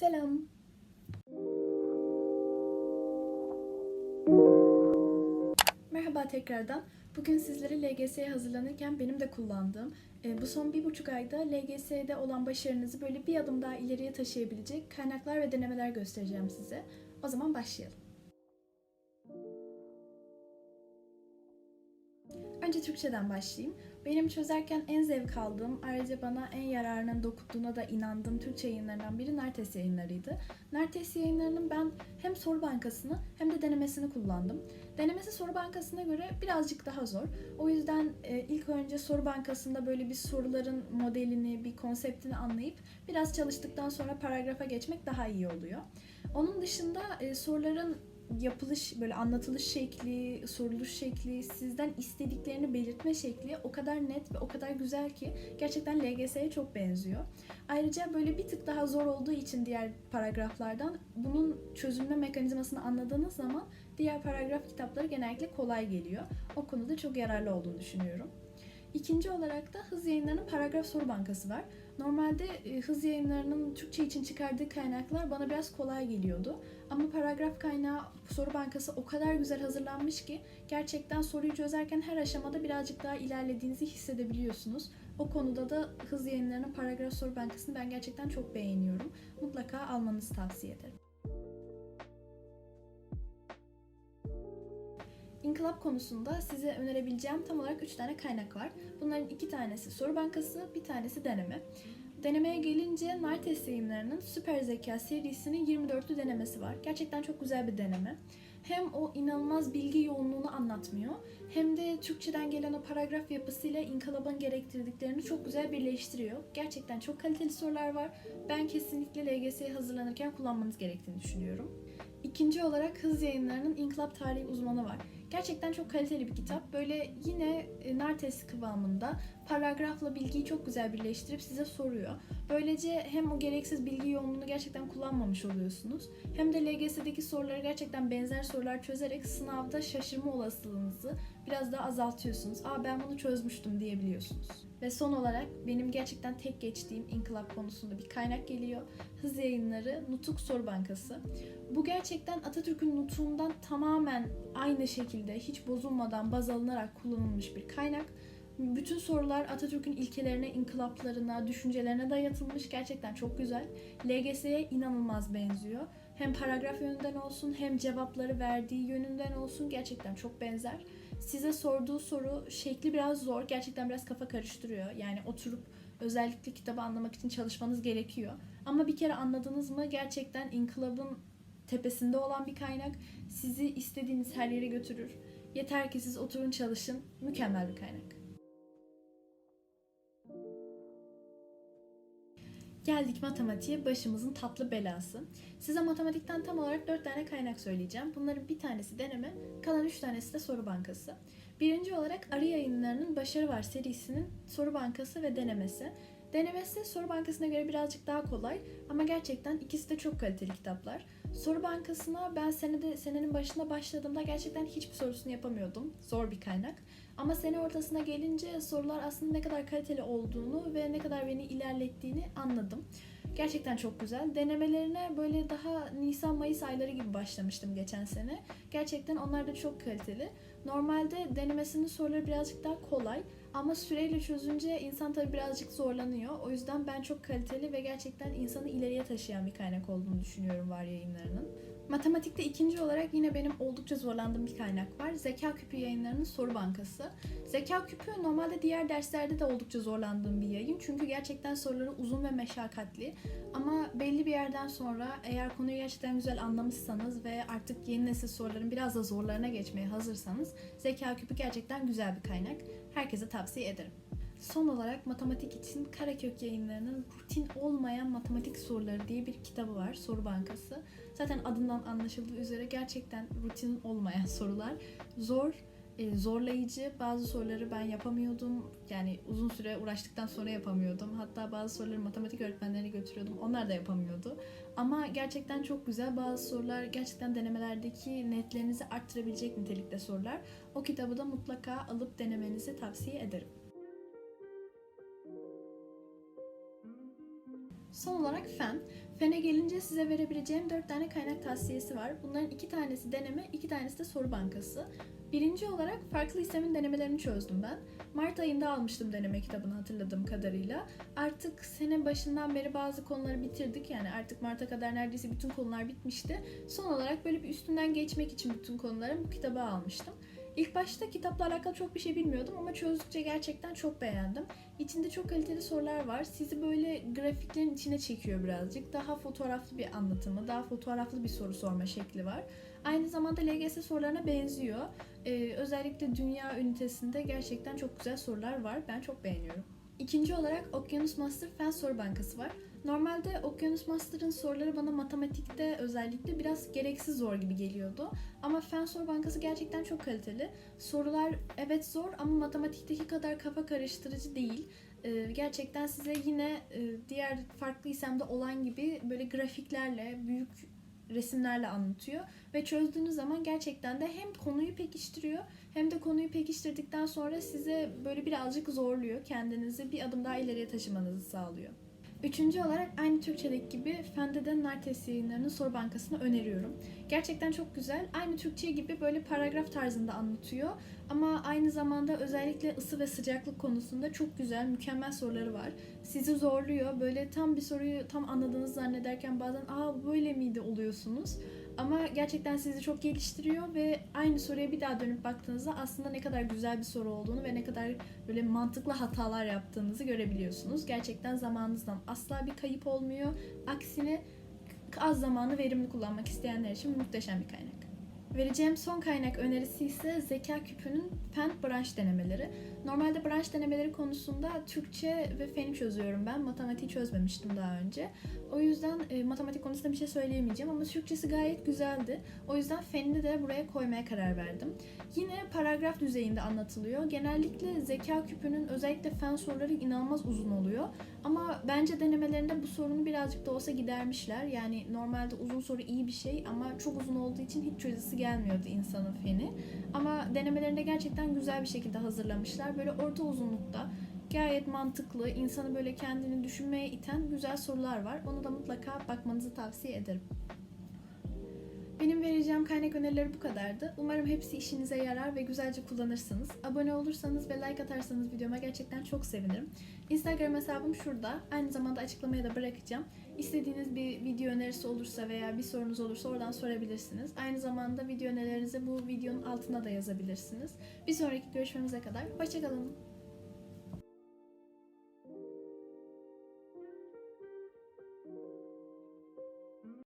Selam. Merhaba tekrardan. Bugün sizlere LGS'ye hazırlanırken benim de kullandığım, e, bu son bir buçuk ayda LGS'de olan başarınızı böyle bir adım daha ileriye taşıyabilecek kaynaklar ve denemeler göstereceğim size. O zaman başlayalım. Önce Türkçeden başlayayım. Benim çözerken en zevk aldığım, ayrıca bana en yararının dokunduğuna da inandığım Türkçe yayınlarından biri Nertes yayınlarıydı. Nertes yayınlarının ben hem soru bankasını hem de denemesini kullandım. Denemesi soru bankasına göre birazcık daha zor. O yüzden e, ilk önce soru bankasında böyle bir soruların modelini, bir konseptini anlayıp biraz çalıştıktan sonra paragrafa geçmek daha iyi oluyor. Onun dışında e, soruların yapılış, böyle anlatılış şekli, soruluş şekli, sizden istediklerini belirtme şekli o kadar net ve o kadar güzel ki gerçekten LGS'ye çok benziyor. Ayrıca böyle bir tık daha zor olduğu için diğer paragraflardan bunun çözülme mekanizmasını anladığınız zaman diğer paragraf kitapları genellikle kolay geliyor. O konuda çok yararlı olduğunu düşünüyorum. İkinci olarak da Hız Yayınları'nın paragraf soru bankası var. Normalde e, Hız Yayınları'nın Türkçe için çıkardığı kaynaklar bana biraz kolay geliyordu. Ama paragraf kaynağı soru bankası o kadar güzel hazırlanmış ki gerçekten soruyu çözerken her aşamada birazcık daha ilerlediğinizi hissedebiliyorsunuz. O konuda da Hız Yayınları'nın paragraf soru bankasını ben gerçekten çok beğeniyorum. Mutlaka almanızı tavsiye ederim. İnkılap konusunda size önerebileceğim tam olarak 3 tane kaynak var. Bunların iki tanesi soru bankası, bir tanesi deneme. Denemeye gelince Nartes yayınlarının Süper Zeka serisinin 24'lü denemesi var. Gerçekten çok güzel bir deneme. Hem o inanılmaz bilgi yoğunluğunu anlatmıyor hem de Türkçeden gelen o paragraf yapısıyla inkılabın gerektirdiklerini çok güzel birleştiriyor. Gerçekten çok kaliteli sorular var. Ben kesinlikle LGS'ye hazırlanırken kullanmanız gerektiğini düşünüyorum. İkinci olarak Hız Yayınları'nın İnkılap Tarihi uzmanı var. Gerçekten çok kaliteli bir kitap. Böyle yine e, Nartes kıvamında paragrafla bilgiyi çok güzel birleştirip size soruyor. Böylece hem o gereksiz bilgi yoğunluğunu gerçekten kullanmamış oluyorsunuz. Hem de LGS'deki soruları gerçekten benzer sorular çözerek sınavda şaşırma olasılığınızı biraz daha azaltıyorsunuz. Aa ben bunu çözmüştüm diyebiliyorsunuz. Ve son olarak benim gerçekten tek geçtiğim inkılap konusunda bir kaynak geliyor. Hız Yayınları Nutuk Soru Bankası. Bu gerçekten Atatürk'ün nutuğundan tamamen aynı şekilde hiç bozulmadan baz alınarak kullanılmış bir kaynak. Bütün sorular Atatürk'ün ilkelerine, inkılaplarına, düşüncelerine dayatılmış. Gerçekten çok güzel. LGS'ye inanılmaz benziyor. Hem paragraf yönünden olsun hem cevapları verdiği yönünden olsun gerçekten çok benzer. Size sorduğu soru şekli biraz zor. Gerçekten biraz kafa karıştırıyor. Yani oturup özellikle kitabı anlamak için çalışmanız gerekiyor. Ama bir kere anladınız mı gerçekten inkılabın tepesinde olan bir kaynak sizi istediğiniz her yere götürür. Yeter ki siz oturun çalışın. Mükemmel bir kaynak. Geldik matematiğe başımızın tatlı belası. Size matematikten tam olarak 4 tane kaynak söyleyeceğim. Bunların bir tanesi deneme, kalan 3 tanesi de soru bankası. Birinci olarak Arı Yayınları'nın Başarı Var serisinin soru bankası ve denemesi. Denemesi soru bankasına göre birazcık daha kolay ama gerçekten ikisi de çok kaliteli kitaplar. Soru bankasına ben senede, senenin başında başladığımda gerçekten hiçbir sorusunu yapamıyordum. Zor bir kaynak. Ama sene ortasına gelince sorular aslında ne kadar kaliteli olduğunu ve ne kadar beni ilerlettiğini anladım. Gerçekten çok güzel. Denemelerine böyle daha Nisan-Mayıs ayları gibi başlamıştım geçen sene. Gerçekten onlar da çok kaliteli. Normalde denemesinin soruları birazcık daha kolay ama süreyle çözünce insan tabii birazcık zorlanıyor. O yüzden ben çok kaliteli ve gerçekten insanı ileriye taşıyan bir kaynak olduğunu düşünüyorum var yayınlarının. Matematikte ikinci olarak yine benim oldukça zorlandığım bir kaynak var. Zeka Küpü yayınlarının soru bankası. Zeka Küpü normalde diğer derslerde de oldukça zorlandığım bir yayın. Çünkü gerçekten soruları uzun ve meşakkatli. Ama belli bir yerden sonra eğer konuyu gerçekten güzel anlamışsanız ve artık yeni nesil soruların biraz da zorlarına geçmeye hazırsanız Zeka Küpü gerçekten güzel bir kaynak. Herkese tavsiye ederim. Son olarak matematik için Karakök yayınlarının rutin olmayan matematik soruları diye bir kitabı var. Soru bankası. Zaten adından anlaşıldığı üzere gerçekten rutin olmayan sorular. Zor, e, zorlayıcı. Bazı soruları ben yapamıyordum. Yani uzun süre uğraştıktan sonra yapamıyordum. Hatta bazı soruları matematik öğretmenlerine götürüyordum. Onlar da yapamıyordu. Ama gerçekten çok güzel. Bazı sorular gerçekten denemelerdeki netlerinizi arttırabilecek nitelikte sorular. O kitabı da mutlaka alıp denemenizi tavsiye ederim. Son olarak fen. Fene gelince size verebileceğim 4 tane kaynak tavsiyesi var. Bunların 2 tanesi deneme, 2 tanesi de soru bankası. Birinci olarak farklı istemin denemelerini çözdüm ben. Mart ayında almıştım deneme kitabını hatırladığım kadarıyla. Artık sene başından beri bazı konuları bitirdik. Yani artık Mart'a kadar neredeyse bütün konular bitmişti. Son olarak böyle bir üstünden geçmek için bütün konuların bu kitabı almıştım. İlk başta kitapla alakalı çok bir şey bilmiyordum ama çözdükçe gerçekten çok beğendim. İçinde çok kaliteli sorular var. Sizi böyle grafiklerin içine çekiyor birazcık. Daha fotoğraflı bir anlatımı, daha fotoğraflı bir soru sorma şekli var. Aynı zamanda LGS sorularına benziyor. Ee, özellikle dünya ünitesinde gerçekten çok güzel sorular var. Ben çok beğeniyorum. İkinci olarak Okyanus Master Fen Soru Bankası var. Normalde Okyanus Master'ın soruları bana matematikte özellikle biraz gereksiz zor gibi geliyordu. Ama Fen Soru Bankası gerçekten çok kaliteli. Sorular evet zor ama matematikteki kadar kafa karıştırıcı değil. Ee, gerçekten size yine e, diğer farklı isemde olan gibi böyle grafiklerle, büyük resimlerle anlatıyor. Ve çözdüğünüz zaman gerçekten de hem konuyu pekiştiriyor hem de konuyu pekiştirdikten sonra size böyle birazcık zorluyor. Kendinizi bir adım daha ileriye taşımanızı sağlıyor. Üçüncü olarak aynı Türkçedeki gibi Fende'den Nartes yayınlarının soru bankasını öneriyorum. Gerçekten çok güzel. Aynı Türkçe gibi böyle paragraf tarzında anlatıyor. Ama aynı zamanda özellikle ısı ve sıcaklık konusunda çok güzel, mükemmel soruları var. Sizi zorluyor. Böyle tam bir soruyu tam anladığınızı zannederken bazen aa böyle miydi oluyorsunuz. Ama gerçekten sizi çok geliştiriyor ve aynı soruya bir daha dönüp baktığınızda aslında ne kadar güzel bir soru olduğunu ve ne kadar böyle mantıklı hatalar yaptığınızı görebiliyorsunuz. Gerçekten zamanınızdan asla bir kayıp olmuyor. Aksine az zamanı verimli kullanmak isteyenler için muhteşem bir kaynak. Vereceğim son kaynak önerisi ise Zeka Küpü'nün Fen branş denemeleri. Normalde branş denemeleri konusunda Türkçe ve Fen'i çözüyorum ben. Matematiği çözmemiştim daha önce. O yüzden e, matematik konusunda bir şey söyleyemeyeceğim ama Türkçesi gayet güzeldi. O yüzden Fen'i de buraya koymaya karar verdim. Yine paragraf düzeyinde anlatılıyor. Genellikle Zeka Küpü'nün özellikle fen soruları inanılmaz uzun oluyor. Ama bence denemelerinde bu sorunu birazcık da olsa gidermişler. Yani normalde uzun soru iyi bir şey ama çok uzun olduğu için hiç çözesi gelmiyordu insanın feni. Ama denemelerinde gerçekten güzel bir şekilde hazırlamışlar. Böyle orta uzunlukta gayet mantıklı, insanı böyle kendini düşünmeye iten güzel sorular var. Onu da mutlaka bakmanızı tavsiye ederim. Benim vereceğim kaynak önerileri bu kadardı. Umarım hepsi işinize yarar ve güzelce kullanırsınız. Abone olursanız ve like atarsanız videoma gerçekten çok sevinirim. Instagram hesabım şurada. Aynı zamanda açıklamaya da bırakacağım. İstediğiniz bir video önerisi olursa veya bir sorunuz olursa oradan sorabilirsiniz. Aynı zamanda video önerilerinizi bu videonun altına da yazabilirsiniz. Bir sonraki görüşmemize kadar hoşçakalın.